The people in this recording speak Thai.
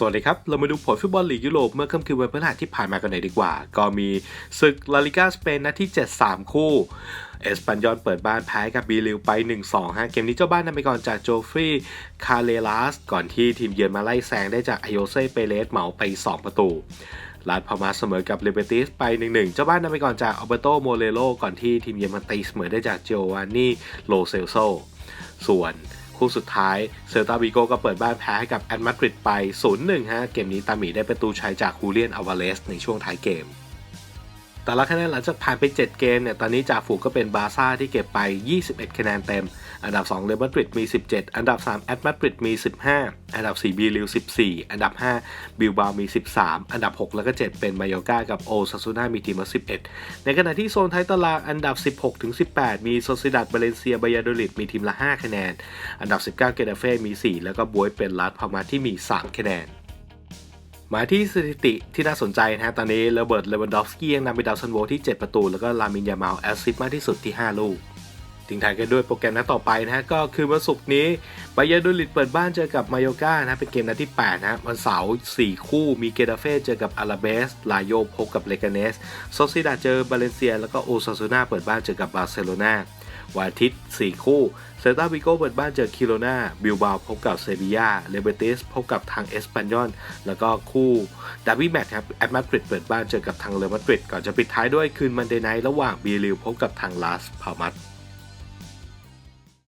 สวัสดีครับ เรามาดูผลฟุตบอลลีกยุโรปเมื่อค่ำคืนวันพฤหัสที่ผ่านมากันหน่อยดีกว่า ก็มีศึกลาลิกาสเปนนัดที่ 7 3 คู่ เอสปันยอนเปิดบ้านแพ้กับบีลิวไป 1-2ฮะเกมนี้เจ้าบ้านนำไปก่อนจากโจฟรีคาเลลัสก่อนที่ทีมเยือนมาไล่แซงได้จากไอโอเซ่เปเรสเหมาไป 2 ประตูลาดพามาเสมอกับเลเบติสไป 1-1 เจ้าบ้านนำไปก่อนจากอัลเบโตโมเรโลก่อนที่ทีมเยือนมาตีเสมอได้จากเจโอวานนี่โลเซลโซส่วน คู่สุดท้ายเซอร์ตาวิโกก็เปิดบ้านแพ้ให้กับแอตมาดริดไป 0-1 ฮะ เกมนี้ตาหมีได้ประตูชัยจากฮูเลียนอลวาเลสในช่วงท้ายเกม แต่ละคะแนนหลังจากผ่านไป 7 เกมเนี่ย ตอนนี้จ่าฝูงก็เป็นบาซ่าที่เก็บไป 21 คะแนนเต็ม อันดับ 2 เรอัลมาดริดมี 17 อันดับ 3 แอตมาดริดมี 15 อันดับ 4บีลิว14 อันดับ 5 บิลบามี 13 อันดับ 6 แล้วก็ 7 เป็นมายอกากับโอซาซูน่ามีทีมละ11 ในขณะที่โซนท้ายตารางอันดับ 16 ถึง 18 มีโซซิดัดบาเลนเซียบายาโดลิดมีทีมละ 5 คะแนน อันดับ 19 เกเดเฟ่มี 4 แล้วก็บวยเป็นลาดพามาที่มี 3 คะแนน มาที่สถิติที่น่าสนใจนะฮะตอนนี้โรเบิร์ตเลวันดอฟสกี้ยังนำไปดาวซันโวที่ 7 ประตู แล้วก็ลามินยามาลแอสซิสมากที่สุดที่ 5 ลูกทิ้งท้ายกันด้วยโปรแกรมนัดต่อไปนะฮะก็คือวันศุกร์นี้บายาโดลิดเปิดบ้านเจอกับมาโยกานะเป็นเกมนัดที่8นะฮะวันเสาร์4คู่มีเกดาเฟ่เจอกับอาราเบส ลาโยพบกับเลกาเนสโซซิดาเจอบาเลนเซีย แล้วก็โอซาซูนาเปิดบ้านเจอกับบาร์เซโลนา วันอาทิตย์ 4 คู่เซตาวิโกเปิดบ้านเจอคิโรนาบิลบาพบกับเซบียาเลเบติสพบกับทางเอสปันยอน แล้วก็คู่ดาร์บี้แมตช์ครับแอตมาดริดเปิดบ้านเจอกับทางเรอัลมาดริดก่อนจะปิดท้ายด้วยคืนมันเดย์ไนท์ระหว่างบีริวพบกับทางลาสพามัส